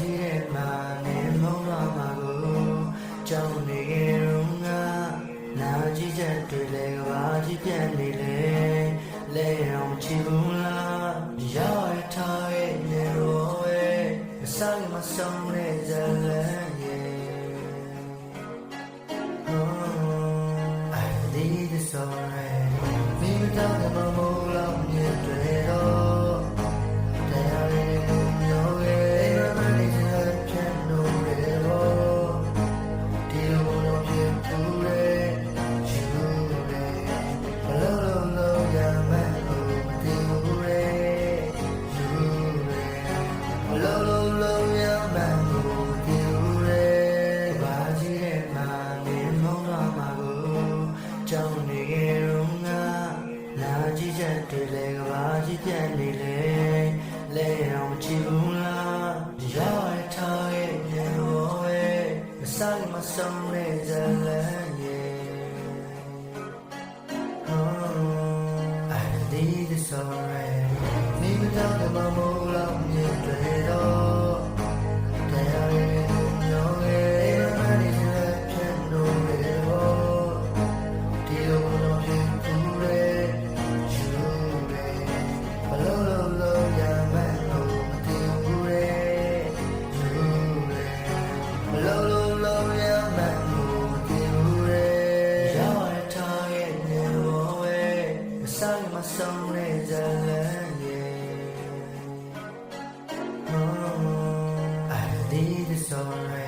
ကြီးတဲ့မှာနေမုံတော့မှာကိုကြောင်းနေရုံကနာကြည့်ချက်တွေလဲကဘာကြီးပြတ်နေလဲလဲအောင်ချီဘူးလားရောက်ရထားရဲ့မြေရောရဲ့အဆိုင်မဆုံးတဲ့ဇလန်ရဲ့ Oh, I need this already. Maybe talk about more. တွေလည်းကဘာကြီးပြတ်နေလေလဲအောင်ချီဘူးလားရောက်ရထားရဲ့မြေရောရဲ့အစားမဆုံးတဲ့ဇလန်ရဲ့ Oh, I need this already. Maybe down the mobile, ဆုံးတဲ့ဇလန်ရဲ့ Oh, I need this already.